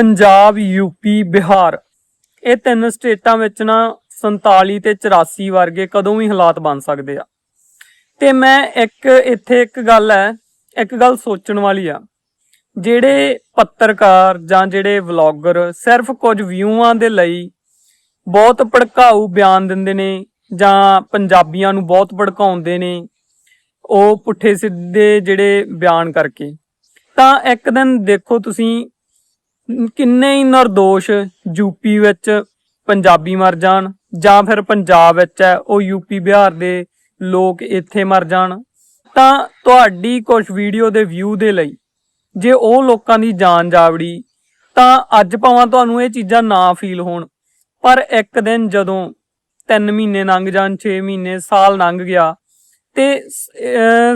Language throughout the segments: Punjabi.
ਪੰਜਾਬ ਯੂਪੀ ਬਿਹਾਰ। ਇਹ ਤਿੰਨ ਸਟੇਟਾਂ ਵਿੱਚ ਨਾ 47 ਤੇ 84 ਵਰਗੇ ਕਦੋਂ ਵੀ ਹਾਲਾਤ ਬਣ ਸਕਦੇ ਆ। ਤੇ ਮੈਂ ਇੱਕ, ਇੱਥੇ ਇੱਕ ਗੱਲ ਹੈ, ਇੱਕ ਗੱਲ ਸੋਚਣ ਵਾਲੀ ਆ। ਜਿਹੜੇ ਪੱਤਰਕਾਰ ਜਾਂ ਜਿਹੜੇ ਵਲੌਗਰ ਸਿਰਫ ਕੁਝ ਵਿਊਆਂ ਦੇ ਲਈ ਬਹੁਤ ਭੜਕਾਊ ਬਿਆਨ ਦਿੰਦੇ ਨੇ ਜਾਂ ਪੰਜਾਬੀਆਂ ਨੂੰ ਬਹੁਤ ਭੜਕਾਉਂਦੇ ਨੇ, ਉਹ ਪੁੱਠੇ ਸਿੱਧੇ ਜਿਹੜੇ ਬਿਆਨ ਕਰਕੇ। ਤਾਂ ਇੱਕ ਦਿਨ ਦੇਖੋ ਤੁਸੀਂ ਕਿੰਨੇ ਹੀ ਨਿਰਦੋਸ਼ ਯੂਪੀ ਵਿੱਚ ਪੰਜਾਬੀ ਮਰ ਜਾਣ ਜਾਂ ਫਿਰ ਪੰਜਾਬ ਵਿੱਚ ਹੈ, ਉਹ ਯੂਪੀ ਬਿਹਾਰ ਦੇ ਲੋਕ ਇੱਥੇ ਮਰ ਜਾਣ। ਤਾਂ ਤੁਹਾਡੀ ਕੁਝ ਵੀਡੀਓ ਦੇ ਵਿਊ ਦੇ ਲਈ, ਜੇ ਉਹ ਲੋਕਾਂ ਦੀ ਜਾਨ ਜਾਵੜੀ, ਤਾਂ ਅੱਜ ਭਾਵੇਂ ਤੁਹਾਨੂੰ ਇਹ ਚੀਜ਼ਾਂ ਨਾ ਫੀਲ ਹੋਣ। ਪਰ ਇੱਕ ਦਿਨ ਜਦੋਂ 3 ਮਹੀਨੇ ਲੰਘ ਜਾਣ 6 ਮਹੀਨੇ, ਸਾਲ ਲੰਘ ਗਿਆ, ਤੇ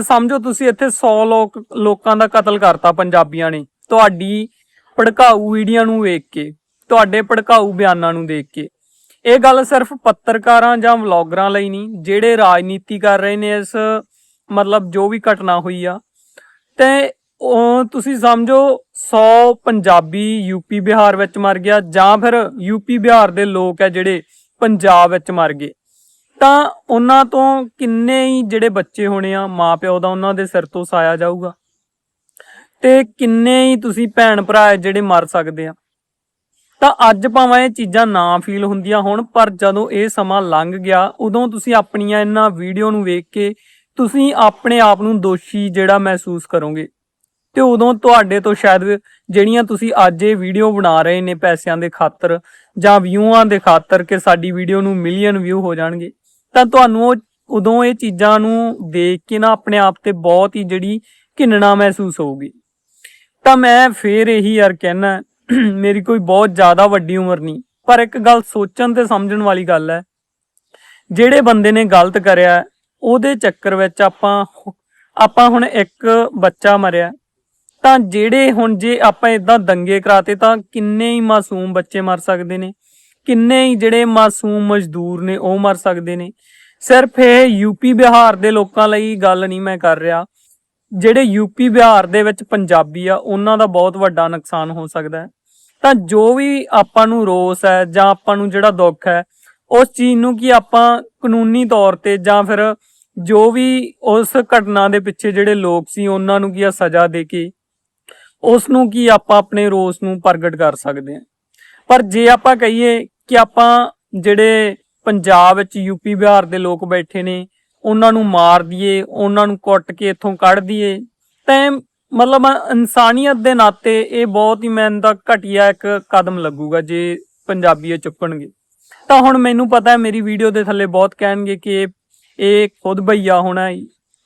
ਸਮਝੋ ਤੁਸੀਂ ਇੱਥੇ 100 ਲੋਕ, ਲੋਕਾਂ ਦਾ ਕਤਲ ਕਰਤਾ ਪੰਜਾਬੀਆਂ ਨੇ। ਤੁਹਾਡੀ ਭੜਕਾਊ ਵੀਡੀਓ ਨੂੰ ਵੇਖ ਕੇ, ਤੁਹਾਡੇ ਭੜਕਾਊ ਬਿਆਨਾਂ ਨੂੰ ਦੇਖ ਕੇ। ਇਹ ਗੱਲ ਸਿਰਫ ਪੱਤਰਕਾਰਾਂ ਜਾਂ ਵਲੌਗਰਾਂ ਲਈ ਨਹੀਂ, ਜਿਹੜੇ ਰਾਜਨੀਤੀ ਕਰ ਰਹੇ ਨੇ ਇਸ, ਮਤਲਬ ਜੋ ਵੀ ਘਟਨਾ ਹੋਈ ਆ। ਤੇ ਉਹ ਤੁਸੀਂ ਸਮਝੋ 100 ਪੰਜਾਬੀ ਯੂਪੀ ਬਿਹਾਰ ਵਿੱਚ ਮਰ ਗਿਆ, ਜਾਂ ਫਿਰ ਯੂਪੀ ਬਿਹਾਰ ਦੇ ਲੋਕ ਹੈ ਜਿਹੜੇ ਪੰਜਾਬ ਵਿੱਚ ਮਰ ਗਏ। ਤਾਂ ਉਹਨਾਂ ਤੋਂ ਕਿੰਨੇ ਹੀ ਜਿਹੜੇ ਬੱਚੇ ਹੋਣੇ ਆ, ਮਾਪਿਓ ਦਾ ਉਹਨਾਂ ਦੇ ਸਿਰ ਤੋਂ ਸਾਇਆ ਜਾਊਗਾ। ਤੇ ਕਿੰਨੇ ਹੀ ਤੁਸੀਂ ਭੈਣ ਭਰਾ ਜਿਹੜੇ ਮਰ ਸਕਦੇ ਆ। ਤਾਂ ਅੱਜ ਭਾਵੇਂ ਇਹ ਚੀਜ਼ਾਂ ਨਾ ਫੀਲ ਹੁੰਦੀਆਂ ਹੋਣ, ਪਰ ਜਦੋਂ ਇਹ ਸਮਾਂ ਲੰਘ ਗਿਆ, ਉਦੋਂ ਤੁਸੀਂ ਆਪਣੀਆਂ ਇਹਨਾਂ ਵੀਡੀਓ ਨੂੰ ਵੇਖ ਕੇ ਤੁਸੀਂ ਆਪਣੇ ਆਪ ਨੂੰ ਦੋਸ਼ੀ ਜਿਹੜਾ ਮਹਿਸੂਸ ਕਰੋਗੇ। ਤੇ ਉਦੋਂ ਤੁਹਾਡੇ ਤੋਂ ਸ਼ਾਇਦ ਜਿਹੜੀਆਂ ਤੁਸੀਂ ਅੱਜ ਇਹ ਵੀਡੀਓ ਬਣਾ ਰਹੇ ਨੇ ਪੈਸਿਆਂ ਦੇ ਖਾਤਰ ਜਾਂ ਵਿਊਆਂ ਦੇ ਖਾਤਰ ਕਿ ਸਾਡੀ ਵੀਡੀਓ ਨੂੰ ਮਿਲੀਅਨ ਵਿਊ ਹੋ ਜਾਣਗੇ, ਤਾਂ ਤੁਹਾਨੂੰ ਉਹ ਉਦੋਂ ਇਹ ਚੀਜ਼ਾਂ ਨੂੰ ਦੇਖ ਕੇ ਨਾ ਆਪਣੇ ਆਪ ਤੇ ਬਹੁਤ ਹੀ ਜਿਹੜੀ ਘਿੰਨਣਾ ਮਹਿਸੂਸ ਹੋਊਗੀ। ਤਾਂ ਮੈਂ ਫੇਰ ਇਹੀ ਯਾਰ ਕਹਿਣਾ ਮੇਰੀ ਕੋਈ ਬਹੁਤ ਜ਼ਿਆਦਾ ਵੱਡੀ ਉਮਰ ਨਹੀਂ। ਪਰ ਇੱਕ ਗੱਲ ਸੋਚਣ ਤੇ ਸਮਝਣ ਵਾਲੀ ਗੱਲ ਹੈ, ਜਿਹੜੇ ਬੰਦੇ ਨੇ ਗਲਤ ਕਰਿਆ, ਉਹਦੇ ਚੱਕਰ ਵਿੱਚ ਆਪਾਂ ਆਪਾਂ ਹੁਣ ਇੱਕ ਬੱਚਾ ਮਰਿਆ, ਤਾਂ ਜਿਹੜੇ ਹੁਣ ਜੇ ਆਪਾਂ ਇਦਾਂ ਦੰਗੇ ਕਰਾਤੇ, ਤਾਂ ਕਿੰਨੇ ਹੀ ਮਾਸੂਮ ਬੱਚੇ ਮਰ ਸਕਦੇ ਨੇ, ਕਿੰਨੇ ਹੀ ਜਿਹੜੇ ਮਾਸੂਮ ਮਜ਼ਦੂਰ ਨੇ ਉਹ ਮਰ ਸਕਦੇ ਨੇ। ਸਿਰਫ ਇਹ ਯੂਪੀ ਬਿਹਾਰ ਦੇ ਲੋਕਾਂ ਲਈ ਗੱਲ ਨਹੀਂ ਮੈਂ ਕਰ ਰਿਹਾ। ਜਿਹੜੇ ਯੂਪੀ ਬਿਹਾਰ ਦੇ ਵਿੱਚ ਪੰਜਾਬੀ ਆ, ਉਹਨਾਂ ਦਾ ਬਹੁਤ ਵੱਡਾ ਨੁਕਸਾਨ ਹੋ ਸਕਦਾ ਹੈ। ਤਾਂ ਜੋ ਵੀ ਆਪਾਂ ਨੂੰ ਰੋਸ ਹੈ ਜਾਂ ਆਪਾਂ ਨੂੰ ਜਿਹੜਾ ਦੁੱਖ ਹੈ, ਉਸ ਚੀਜ਼ ਨੂੰ ਕੀ ਆਪਾਂ ਕਾਨੂੰਨੀ ਤੌਰ ਤੇ ਜਾਂ ਫਿਰ ਜੋ ਵੀ ਉਸ ਘਟਨਾ ਦੇ ਪਿੱਛੇ ਜਿਹੜੇ ਲੋਕ ਸੀ, ਉਹਨਾਂ ਨੂੰ ਕੀ ਆ ਸਜ਼ਾ ਦੇ ਕੇ ਉਸ ਨੂੰ ਕੀ ਆਪਾਂ ਆਪਣੇ ਰੋਸ ਨੂੰ ਪ੍ਰਗਟ ਕਰ ਸਕਦੇ ਹਾਂ। ਪਰ ਜੇ ਆਪਾਂ ਕਹੀਏ ਕਿ ਆਪਾਂ ਜਿਹੜੇ ਪੰਜਾਬ ਵਿੱਚ ਯੂਪੀ ਬਿਹਾਰ ਦੇ ਲੋਕ ਬੈਠੇ ਨੇ ਉਹਨਾਂ ਨੂੰ ਮਾਰ ਦਈਏ ਉਹਨਾਂ ਨੂੰ ਕੁੱਟ ਕੇ ਇੱਥੋਂ ਕੱਢ ਦਈਏ ਤਾਂ ਮਤਲਬ ਇਨਸਾਨੀਅਤ ਦੇ ਨਾਤੇ ਇਹ ਬਹੁਤ ਹੀ ਮੈਨੂੰ ਤਾਂ ਘਟੀਆ ਇੱਕ ਕਦਮ ਲੱਗੂਗਾ ਜੇ ਪੰਜਾਬੀ ਚੁੱਕਣਗੇ। ਤਾਂ ਹੁਣ ਮੈਨੂੰ ਪਤਾ ਹੈ, ਮੇਰੀ ਵੀਡੀਓ ਦੇ ਥੱਲੇ ਬਹੁਤ ਕਹਿਣਗੇ ਕਿ ਇਹ ਖੁਦ ਭਈਆ ਹੋਣਾ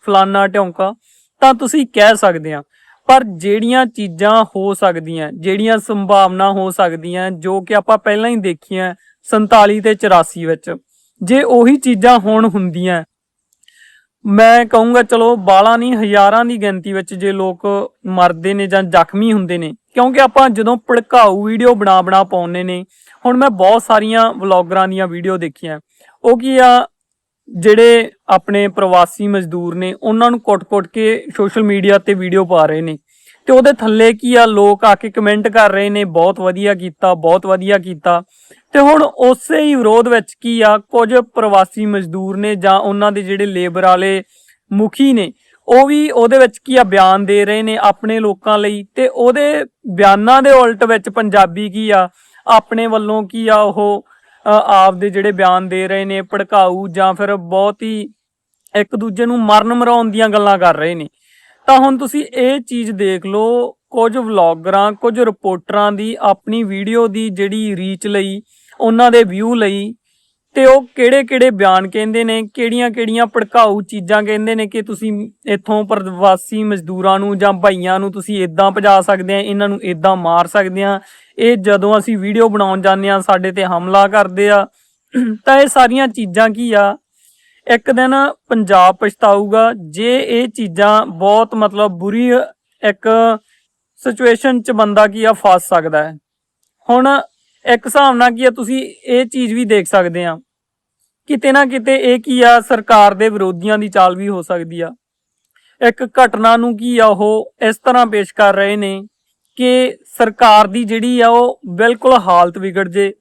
ਫਲਾਨਾ ਢੌਂਕਾ। ਤਾਂ ਤੁਸੀਂ ਕਹਿ ਸਕਦੇ ਆ ਪਰ ਜਿਹੜੀਆਂ ਚੀਜ਼ਾਂ ਹੋ ਸਕਦੀਆਂ, ਜਿਹੜੀਆਂ ਸੰਭਾਵਨਾ ਹੋ ਸਕਦੀਆਂ, ਜੋ ਕਿ ਆਪਾਂ ਪਹਿਲਾਂ ਹੀ ਦੇਖੀਆਂ 47 ਤੇ 84 ਵਿੱਚ, ਜੇ ਉਹੀ ਚੀਜ਼ਾਂ ਹੁਣ ਹੁੰਦੀਆਂ ਮੈਂ ਕਹੂੰਗਾ, ਚਲੋ, ਬਾਲਾਂ ਨਹੀਂ, ਹਜ਼ਾਰਾਂ ਦੀ ਗਿਣਤੀ ਵਿੱਚ ਜੇ ਲੋਕ ਮਰਦੇ ਨੇ ਜਾਂ ਜ਼ਖਮੀ ਹੁੰਦੇ ਨੇ, ਕਿਉਂਕਿ ਆਪਾਂ ਜਦੋਂ ਭੜਕਾਊ ਵੀਡੀਓ ਬਣਾ ਬਣਾ ਪਾਉਂਦੇ ਨੇ, ਹੁਣ ਮੈਂ ਬਹੁਤ ਸਾਰੀਆਂ ਵਲੌਗਰਾਂ ਦੀਆਂ ਵੀਡੀਓ ਦੇਖੀਆਂ। ਉਹ ਕੀ ਆ, ਜਿਹੜੇ ਆਪਣੇ ਪ੍ਰਵਾਸੀ ਮਜ਼ਦੂਰ ਨੇ, ਉਹਨਾਂ ਨੂੰ ਕੁੱਟ-ਕੁੱਟ ਕੇ ਸੋਸ਼ਲ ਮੀਡੀਆ ਤੇ ਵੀਡੀਓ ਪਾ ਰਹੇ ਨੇ। ਤੇ ਉਹਦੇ ਥੱਲੇ ਕੀ ਆ ਲੋਕ ਆ ਕੇ ਕਮੈਂਟ ਕਰ ਰਹੇ ਨੇ ਬਹੁਤ ਵਧੀਆ ਕੀਤਾ ਬਹੁਤ ਵਧੀਆ ਕੀਤਾ। ਤੇ ਹੁਣ ਉਸੇ ਹੀ ਵਿਰੋਧ ਵਿੱਚ ਕੀ ਆ ਕੁਝ ਪ੍ਰਵਾਸੀ ਮਜ਼ਦੂਰ ਨੇ ਜਾਂ ਉਹਨਾਂ ਦੇ ਜਿਹੜੇ ਲੇਬਰ ਵਾਲੇ ਮੁਖੀ ਨੇ ਉਹ ਵੀ ਉਹਦੇ ਵਿੱਚ ਕੀ ਆ ਬਿਆਨ ਦੇ ਰਹੇ ਨੇ ਆਪਣੇ ਲੋਕਾਂ ਲਈ। ਤੇ ਉਹਦੇ ਬਿਆਨਾਂ ਦੇ ਉਲਟ ਵਿੱਚ ਪੰਜਾਬੀ ਕੀ ਆ ਆਪਣੇ ਵੱਲੋਂ ਕੀ ਆ ਉਹ ਅ, ਆਪਦੇ ਜਿਹੜੇ ਬਿਆਨ ਦੇ ਰਹੇ ਨੇ ਭੜਕਾਊ ਜਾਂ ਫਿਰ ਬਹੁਤ ਹੀ ਇੱਕ ਦੂਜੇ ਨੂੰ ਮਰਨ ਮਰਾਉਣ ਦੀਆਂ ਗੱਲਾਂ ਕਰ ਰਹੇ ਨੇ। ਤਾਂ ਹੁਣ ਤੁਸੀਂ ਇਹ ਚੀਜ਼ ਦੇਖ ਲਓ, ਕੁਝ ਵਲੌਗਰਾਂ ਕੁਝ ਰਿਪੋਰਟਰਾਂ ਦੀ ਆਪਣੀ ਵੀਡੀਓ ਦੀ ਜਿਹੜੀ ਰੀਚ ਲਈ, ਉਹਨਾਂ ਦੇ ਵਿਊ ਲਈ, ਤੇ ਉਹ ਕਿਹੜੇ-ਕਿਹੜੇ ਬਿਆਨ ਕਹਿੰਦੇ ਨੇ, ਕਿਹੜੀਆਂ-ਕਿਹੜੀਆਂ ਭੜਕਾਊ ਚੀਜ਼ਾਂ ਕਹਿੰਦੇ ਨੇ ਕਿ ਤੁਸੀਂ ਇੱਥੋਂ ਪ੍ਰਵਾਸੀ ਮਜ਼ਦੂਰਾਂ ਨੂੰ ਜਾਂ ਭਾਈਆਂ ਨੂੰ ਤੁਸੀਂ ਇਦਾਂ ਭਜਾ ਸਕਦੇ ਆ, ਇਹਨਾਂ ਨੂੰ ਇਦਾਂ ਮਾਰ ਸਕਦੇ ਆ। ਇਹ ਜਦੋਂ ਅਸੀਂ ਵੀਡੀਓ ਬਣਾਉਣ ਜਾਂਦੇ ਆ, ਸਾਡੇ ਤੇ ਹਮਲਾ ਕਰਦੇ ਆ, ਤਾਂ ਇਹ ਸਾਰੀਆਂ ਚੀਜ਼ਾਂ ਕੀ ਆ ਇੱਕ ਦਿਨ ਪੰਜਾਬ ਪਛਤਾਊਗਾ, ਜੇ ਇਹ ਚੀਜ਼ਾਂ ਬਹੁਤ ਮਤਲਬ ਬੁਰੀ ਇੱਕ ਸਿਚੁਏਸ਼ਨ 'ਚ ਬੰਦਾ ਕੀ ਆ, ਫਸ ਸਕਦਾ ਹੈ। ਹੁਣ ਇੱਕ ਹਿਸਾਬ ਨਾਲ ਕੀ ਆ, ਤੁਸੀਂ ਇਹ ਚੀਜ਼ ਵੀ ਦੇਖ ਸਕਦੇ ਆ। ਕਿਤੇ ਨਾ ਕਿਤੇ ਇਹ ਕੀ ਆ, ਸਰਕਾਰ ਦੇ ਵਿਰੋਧੀਆਂ ਦੀ ਚਾਲ ਵੀ ਹੋ ਸਕਦੀ ਆ। ਇੱਕ ਘਟਨਾ ਨੂੰ ਕੀ ਆ, ਉਹ ਇਸ ਤਰ੍ਹਾਂ ਪੇਸ਼ ਕਰ ਰਹੇ ਨੇ ਕਿ ਸਰਕਾਰ ਦੀ ਜਿਹੜੀ ਆ, ਉਹ ਬਿਲਕੁਲ ਹਾਲਤ ਵਿਗੜ ਜੇ